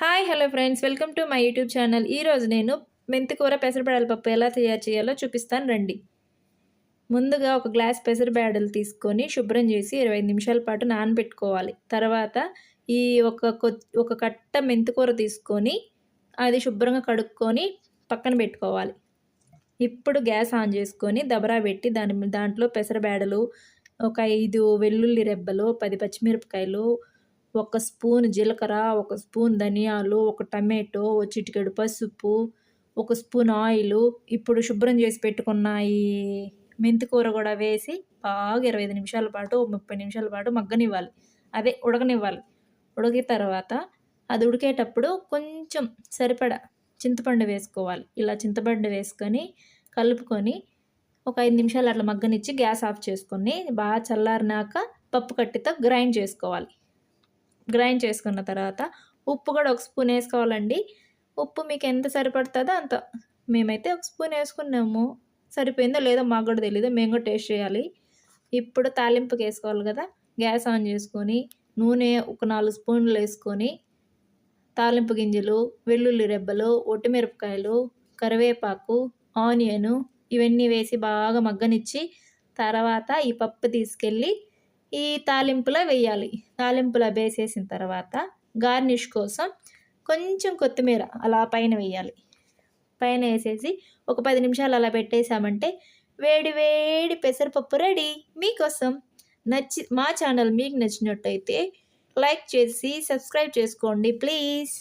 Hi hello friends. Welcome to my YouTube channel. ఈరోజు నేను మెంతికూర పెసరబేడల పప్పు ఎలా తయారు చేయాలో చూపిస్తాను రండి. ముందుగా ఒక గ్లాస్ పెసరబేడలు తీసుకొని శుభ్రం చేసి ఇరవై నిమిషాల పాటు నానబెట్టుకోవాలి. తర్వాత ఈ ఒక ఒక కట్ట మెంతికూర తీసుకొని అది శుభ్రంగా కడుక్కొని పక్కన పెట్టుకోవాలి. ఇప్పుడు గ్యాస్ ఆన్ చేసుకొని దబరా పెట్టి దాని దాంట్లో పెసరబేడలు ఒక ఐదు వెల్లుల్లి రెబ్బలు పది పచ్చిమిరపకాయలు ఒక స్పూన్ జీలకర్ర ఒక స్పూన్ ధనియాలు ఒక టమాటో ఒక చిటికెడు పసుపు ఒక స్పూన్ ఆయిల్. ఇప్పుడు శుభ్రం చేసి పెట్టుకున్న ఈ మెంతి కూర కూడా వేసి బాగా ఇరవై ఐదు నిమిషాల పాటు ముప్పై నిమిషాల పాటు మగ్గనివ్వాలి. అదే ఉడకనివ్వాలి. ఉడికిన తర్వాత అది ఉడికేటప్పుడు కొంచెం సరిపడా చింతపండు వేసుకోవాలి. ఇలా చింతపండు వేసుకొని కలుపుకొని ఒక ఐదు నిమిషాలు అట్లా మగ్గనిచ్చి గ్యాస్ ఆఫ్ చేసుకొని బాగా చల్లారినాక పప్పు కట్టితో గ్రైండ్ చేసుకోవాలి. గ్రైండ్ చేసుకున్న తర్వాత ఉప్పు కూడా ఒక స్పూన్ వేసుకోవాలండి. ఉప్పు మీకు ఎంత సరిపడుతుందో అంత. మేమైతే ఒక స్పూన్ వేసుకున్నాము. సరిపోయిందో లేదో మాకు కూడా తెలియదు మేము కూడా టేస్ట్ చేయాలి. ఇప్పుడు తాలింపుకి వేసుకోవాలి కదా. గ్యాస్ ఆన్ చేసుకొని నూనె ఒక నాలుగు స్పూన్లు వేసుకొని తాలింపు గింజలు వెల్లుల్లి రెబ్బలు ఒట్టిమిరపకాయలు కరివేపాకు ఆనియను ఇవన్నీ వేసి బాగా మగ్గనిచ్చి తర్వాత ఈ పప్పు తీసుకెళ్ళి ఈ తాలింపులో వేయాలి. తాలింపులు అభేసేసిన తర్వాత గార్నిష్ కోసం కొంచెం కొత్తిమీర అలా పైన వేయాలి. పైన వేసేసి ఒక పది నిమిషాలు అలా పెట్టేసామంటే వేడి వేడి పెసరపప్పు రెడీ. మీకోసం నచ్చి మా ఛానల్ మీకు నచ్చినట్టయితే లైక్ చేసి సబ్స్క్రైబ్ చేసుకోండి ప్లీజ్.